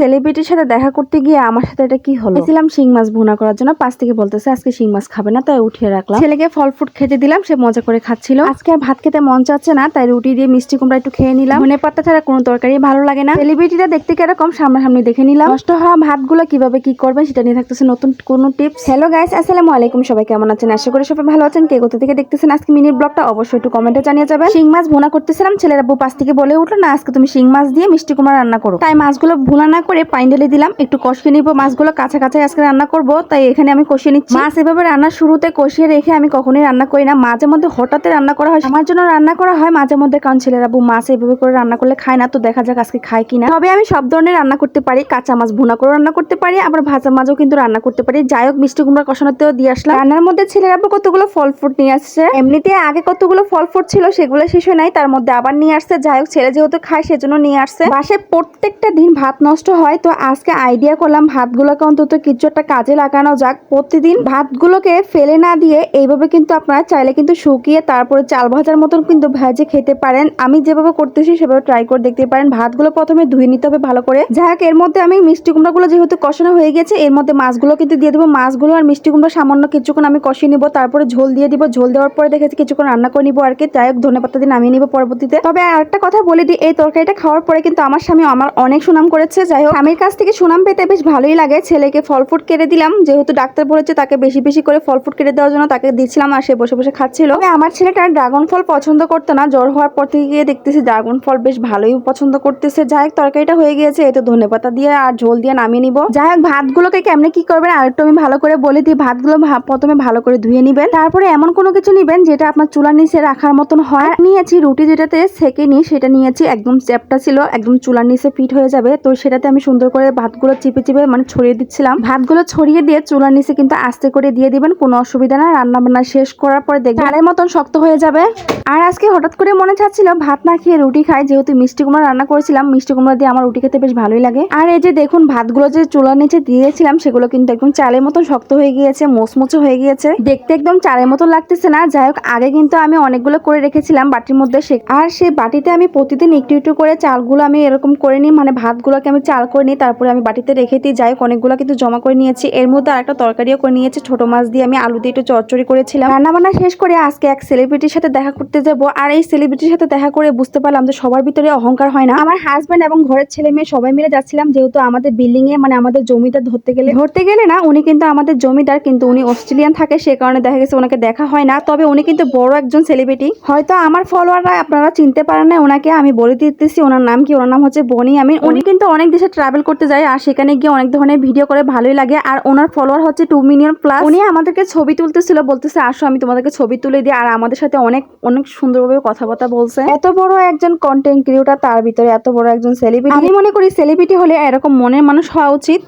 সেলিব্রিটির সাথে দেখা করতে গিয়ে আমার সাথে এটা কি হলো? ছিলাম শিং মাছ ভুনা করার জন্য পাশ থেকে বলতেছে আজকে শিং মাছ খাবে না তাই উঠিয়ে রাখলাম। ছেলেকে ফল ফ্রুট খেতে দিলাম সে মজা করে খাচ্ছিল। আজকে আর ভাত খেতে মন চাচ্ছে না তাই রুটি দিয়ে মিষ্টি কুমড়া একটু খেয়ে নিলাম। ধনে পাতা ছাড়া কোনো তরকারি ভালো লাগে না। সেলিব্রিটিটা দেখতে কীরকম সামনাসামনি দেখে নিলাম। নষ্ট হওয়া ভাতগুলো কীভাবে কি করবেন সেটা নিয়ে থাকতেছে নতুন কোনো টিপস হ্যালো গাইস আসসালামু আলাইকুম সবাই কেমন আছেন? আশা করি সবাই ভালো আছেন। কে কোথা থেকে দেখতেছেন আজকে মিনিট ব্লগটা অবশ্যই একটু কমেন্টে জানিয়ে যাবেন। শিং মাছ ভুনা করতেছিলাম ছেলের আব্বু পাশ থেকে বলে উঠল না আজকে তুমি শিং মাছ দিয়ে মিষ্টি কুমড়া রান্না করো। তাই মাছগুলো ভুনা না করে পানি ঢেলে দিলাম, একটু কষিয়ে নিবো। মাছগুলো কাঁচা কাঁচাই আজকে রান্না করব, তাই এখানে আমি কষিয়ে নিচ্ছি। মাছ এভাবে রান্নার শুরুতে কষিয়ে রেখে আমি কখনোই রান্না করি না। মাঝে মধ্যে হঠাৎ রান্না করা হয়, আমার জন্য রান্না করা হয় মাঝে মধ্যে, কারণ ছেলের মাছ এভাবে করে রান্না করলে খায় না, তো দেখা যাক আজকে খায় কিনা। তবে আমি সব ধরনের রান্না করতে পারি, কাঁচা মাছ ভুনা করে রান্না করতে পারি, আবার ভাজা মাছও কিন্তু রান্না করতে পারি। যাই হোক, মিষ্টি কুমড়া কষানোতেও দিয়ে আসলাম। রান্নার মধ্যে ছেলের কতগুলো ফল ফ্রুট নিয়ে আসছে। এমনিতে আগে কতগুলো ফল ফ্রুট ছিল, সেগুলো শেষ হয় নাই, তার মধ্যে আবার নিয়ে আসছে। যাই হোক, ছেলে যেহেতু খায়, সেজন্য নিয়ে আসছে। বাসায় প্রত্যেকটা দিন ভাত নষ্ট হয়, তো আজকে আইডিয়া করলাম ভাতগুলোকে অন্তত কিছু একটা কাজে লাগানো যাক। প্রতিদিন ভাতগুলোকে ফেলে না দিয়ে এইভাবে কিন্তু আপনারা চাইলে কিন্তু শুকিয়ে তারপরে চাল ভাজার মতন কিন্তু ভেজে খেতে পারেন। আমি যেভাবে করতেছি সেভাবে ট্রাই করে দেখতে পারেন। ভাতগুলো প্রথমে ধুয়ে নিতে হবে ভালো করে। যাই এর মধ্যে আমি মিষ্টি কুমড়াগুলো যেহেতু কষানো হয়ে গেছে, এর মধ্যে মাছগুলো কিন্তু দিয়ে দেবো। মাছগুলো আর মিষ্টি কুমড়া সামান্য কিছুক্ষণ আমি কষিয়ে নিব, তারপরে ঝোল দিয়ে দিব। ঝোল দেওয়ার পরে দেখেছি কিছুক্ষণ রান্না করে নিবো আর কি। যাই হোক, ধনে পাতা দিয়ে নামিয়ে নিবো পরবর্তীতে। তবে আর একটা কথা বলে দিই, এই তরকারিটা খাওয়ার পরে কিন্তু আমার স্বামী আমার অনেক সুনাম করেছে। যাই হোক। স্বামীর কাছ থেকে সুনাম পেতে বেশ ভালোই লাগে। ছেলেকে ফল ফ্রুট কেটে দিলাম। যেহেতু ডাক্তার বলেছে তাকে বেশি বেশি করে ফল ফ্রুট কেটে দেওয়ার জন্য তাকে দিচ্ছিলাম আর সে বসে বসে খাচ্ছিল। আমার ছেলেটা ড্রাগন ফল পছন্দ করতো না। জ্বর হওয়ার পর থেকে গিয়ে দেখতেছি ড্রাগন ফল বেশ ভালোই পছন্দ করতেছে। যাই হোক, তরকারিটা হয়ে গিয়েছে। এতে ধনে পাতা দিয়ে আর ঝোল দিয়ে নামিয়ে নিব। যাই হোক, ভাতগুলোকে কেমনে কি করবেন আর একটু আমি ভালো করে বলে দিই। ভাতগুলো প্রথমে ভালো করে ধুয়ে নিবেন। তারপরে এমন কোনো কিছু নিবেন যেটা আপনার চুলার নিচে রাখার মতন হয়। নিয়েছি রুটি যেটাতে সেকে নিই, সেটা নিয়েছি। একদম চ্যাপটা ছিল, একদম চুলার নিচে ফিট হয়ে যাবে। তো সেটাতে আমি সুন্দর করে ভাতগুলো চিপে চিপে মানে ছড়িয়ে দিচ্ছিলাম। ভাতগুলো ছড়িয়ে দিয়ে চুলার নিচে কিন্তু আস্তে করে দিয়ে দিবেন, কোনো অসুবিধা না। রান্না বান্না শেষ করার পরে দেখবেন চালের মতন শক্ত হয়ে যাবে। আর আজকে হঠাৎ করে মনে চাচ্ছিল, ভাত না খেয়ে রুটি খাই, যেহেতু মিষ্টি কুমড়া রান্না করেছিলাম, মিষ্টি কুমড়া দিয়ে আমার রুটি খেতে বেশ ভালোই লাগে। আর এই যে দেখুন, ভাতগুলো যে চুলার নিচে দিয়েছিলাম, সেগুলো কিন্তু একদম চালের মতন শক্ত হয়ে গিয়েছে, মোচমোচে হয়ে গিয়েছে। দেখতে একদম চালের মতন লাগতেছে না। যাই হোক, আগে কিন্তু আমি অনেকগুলো করে রেখেছিলাম বাটির মধ্যে আর সেই বাটিতে আমি প্রতিদিন একটু একটু করে চালগুলো আমি এরকম করে নিই মানে ভাতগুলোকে আমি চাল করে নিই, তারপরে আমি বাটিতে রেখে দিই। যাই অনেকগুলো কিন্তু জমা করে নিয়েছি। এর মধ্যে আরেকটা তরকারিও করে নিয়েছি। ছোট মাছ দিয়ে আমি আলু দিয়ে একটু চচ্চড়ি করেছিলাম। রান্না বান্না শেষ করে আজকে এক সেলিব্রিটির সাথে দেখা করতে যাব। আর এই সেলিব্রিটির সাথে দেখা করে বুঝতে পারলাম যে সবার ভিতরে অহংকার হয় না। আমার হাজব্যান্ড এবং ঘরের ছেলে মেয়ে সবাই মিলে যাচ্ছিলাম, যেহেতু আমাদের বিল্ডিং এ মানে আমাদের জমিদার ধরতে গেলে। ধরতে গেলে না, উনি কিন্তু আমাদের জমিদার, কিন্তু উনি অস্ট্রেলিয়ান থাকে, সে কারণে দেখা গেছে ওনাকে দেখা হয় না। তবে উনি কিন্তু বড় একজন সেলিব্রিটি হয়তো আমার ফলোয়াররা আপনারা চিনতে পারেন না, ওনাকে আমি বলে দিতেছি। ওনার নাম কি? ওনার নাম হচ্ছে বনি আমি উনি কিন্তু অনেক দেশে ট্রাভেল করতে যায় আর সেখানে গিয়ে অনেক ধরনের ভিডিও করে ভালোই লাগে। আর ওনার ফলোয়ার হচ্ছে টু মিলিয়ন প্লাস উনি আমাদেরকে ছবি তুলতেছিল, বলতেছে, আসো, আমি তোমাদেরকে ছবি তুলে দিই। আর আমাদের সাথে অনেক অনেক সুন্দরভাবে কথাবার্তা বলছে। এত বড় একজন কন্টেন্ট ক্রিয়েটার তার ভিতরে, এত বড় একজন সেলিব্রিটি আমি মনে করি সেলিব্রিটি হলে এরকম মনের মানুষ হওয়া উচিত।